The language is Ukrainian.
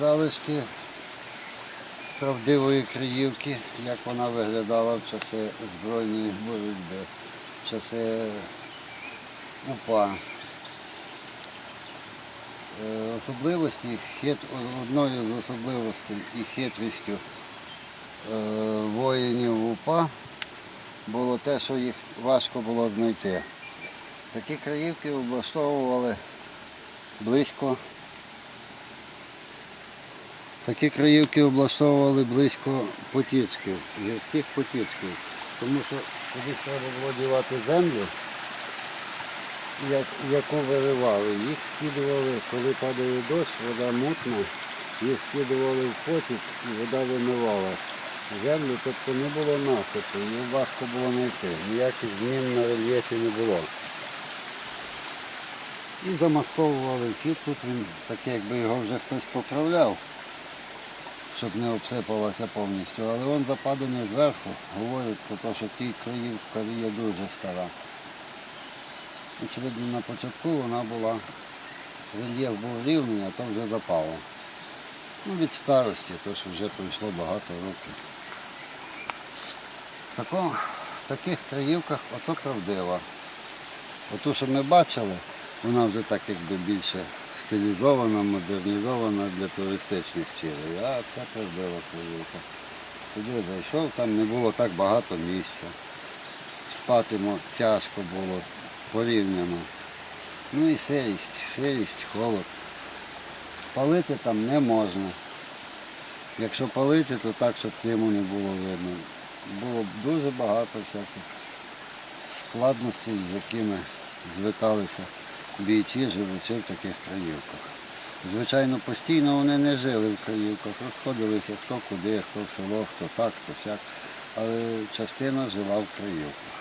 Залишки правдивої Криївки, як вона виглядала в часи збройної боротьби, в часи УПА. Е, Особливості, хит, одною з особливостей і хитрістю е, воїнів УПА було те, що їх важко було знайти. Такі краївки облаштовували близько Такі краївки облаштовували близько потічків, гірських потічків, тому що туди треба було дівати землю, як- яку виривали. Їх скидували, коли падає дощ, вода мутна, їх скидували в потік і вода вимивала землю, тобто не було насипу, її важко було знайти. Ніяких змін на рельєфі не було. І замасковували вхід, тут він такий, якби його вже хтось поправляв щоб не обсипалося повністю. Але він западений зверху, говорять про те, що ті краївка є дуже стара. Очевидно, на початку вона була, рельєф був рівний, а то вже запало. Ну, від старості, то що вже пройшло багато років. Тако, в таких краївках ото правдива. Оту, що ми бачили, вона вже так якби більше стилізована, модернізована для туристичних цілей. А це правдива краївка. Туди зайшов, там не було так багато місця. Спати тяжко було порівняно. Ну і сирість, сирість, холод. Палити там не можна. Якщо палити, то так, щоб диму не було видно. Було б дуже багато всяких складностей, з якими звикалися бійці, живучи в таких краївках. Звичайно, постійно вони не жили в краївках, розходилися хто куди, хто в село, хто так, хто сяк. Але частина жила в краївках.